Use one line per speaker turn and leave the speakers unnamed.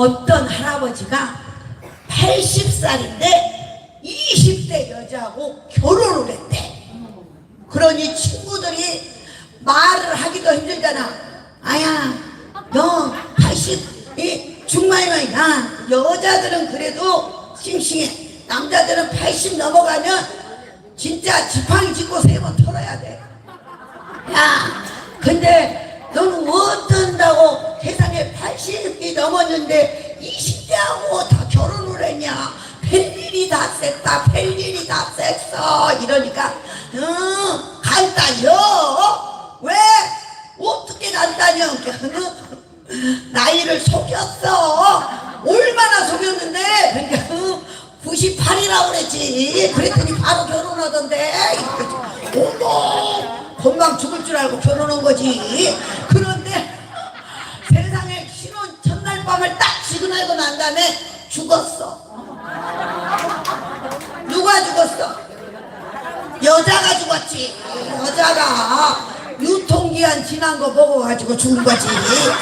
어떤 할아버지가 80살인데 20대 여자하고 결혼을 했대. 그러니 친구들이 말을 하기도 힘들잖아. 아야, 너 80 이 중마이면 야 여자들은 그래도 싱싱해. 남자들은 80 넘어가면 진짜 지팡이 짚고 세 번 털어야 돼. 야, 근데 너는 어 70이 넘었는데 20대하고 다 결혼을 했냐? 별일이 다 셌다 별일이 다 셌어. 이러니까 응 간다요? 왜? 어떻게 간다냐 나이를 속였어. 얼마나 속였는데? 그러니까, 98이라고 그랬지. 그랬더니 바로 결혼하던데. 어머 건망 죽을 줄 알고 결혼한 거지. 그런 딱 지근하고 난 다음에 죽었어. 누가 죽었어? 여자가 죽었지. 여자가 유통기한 지난 거 먹어가지고 죽은 거지.